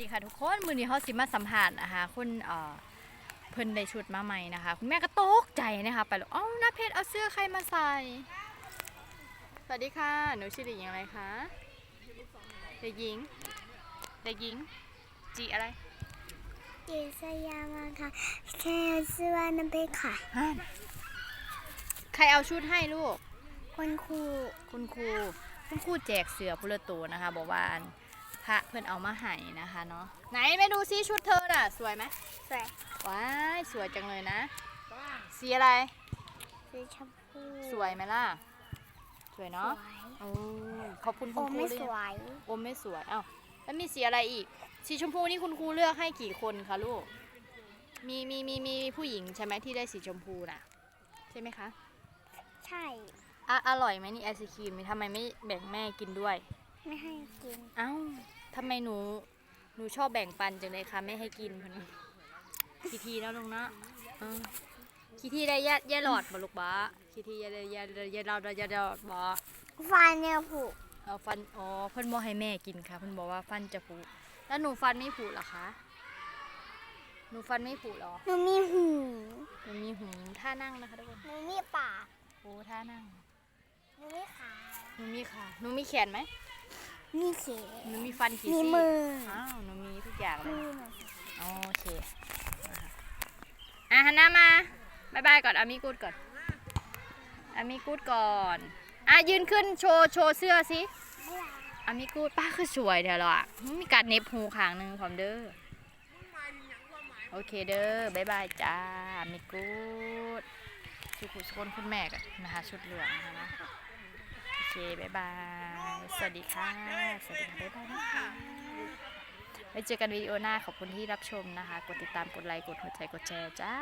ดีค่ะทุกคนมือนี้เขาสิมาสัมผัสนะคะคุณเอ่อเพิ่นได้ชุดมาใหม่นะคะ คุณแม่ก็ตกใจนะคะไปแล้วเอ้าหน้าเพชรเอาเสื้อใครมาใส่ สวัสดีค่ะ หนูชื่อเด็กหญิงอะไรคะเด็กหญิงเด็กหญิงจีอะไรเยสยามาค่ะแค่ซื้อว่าน้ำเพชรค่ะ ฮะใครเอาชุดให้ลูก คุณครูคุณครูคุณครูแจกเสือพุละตัวนะคะ บอกว่าอันพ ระเพิ่นเอามาให้นะคะเนาะไหนไปดูซิชุดเธอน่ะ สวยไหมสวยว้ายสวยจังเลยนะ สีอะไร สีชมพูสวยไหมล่ะ สวยสเนาะวยโอ้ยขอบคุณโอ้คุณครูไม่เรีสยกวยโอมไม่สวยเอ้าแล้วมีสีอะไรอีก สีชมพูนี่คุณครูเลือกให้กี่คนคะลูกมีมีมีมีผู้หญิงใช่ไหมที่ได้สีชมพูน่ะ ใช่ไหมคะใช่อะอร่อยไหมนี่ไอศครีมนี่ทำไมไม่แบ่งแม่กินด้วย ไม่ให้กิน เอ้า ทำไมหนูหนูชอบแบ่งปันจังเลยคะไม่ให้กินคนนี้คีทีแล้วลงนะเออคีทีได้ยะยะหลอดบ่ลูกบ้าคีทียะยะยะยะหลอดยะหลอดบ่ฟันเนี่ยผุเอาฟันอ๋อเพิ่นบอกให้แม่กินค่ะเพิ่นบอกว่าฟันจะผุแล้วหนูฟันไม่ผุหรอคะหนูฟันไม่ผุหรอหนูมีหูหนูมีหูท่านั่งนะคะทุกคนหนูมีปากโอ้ท่านั่งหนูมีขาหนูมีขาหนูมีแขนไหม มีเขนหนูมีฟันกี่มีซี่มืออ้าวหนูมีทุกอย่างเลมืยอหนูโอเคนะคะอะฮันน่ามาบายบายก่อนอามิกูดก่อนอามิกูดก่อน อะยืนขึ้นโชว์โชว์เสื้อสิไม่รักอามิกูดป้าคือสวยเดี๋ยวหรออะมีการเน็บหูขางหนึ่งพร้อมเด้อ โอเคเด้อบายบายจ้าอามิกูดชุดคุณคุณแม่กันนะคะชุดเหลืองนะคะโอเค บายบาย สวัสดีค่ะ สวัสดีค่ะ บ๊ายบายนะคะไว้เจอกันวิดีโอหน้าขอบคุณที่รับชมนะคะ กดติดตาม กดไลค์ กดหัวใจ กดแชร์จ้า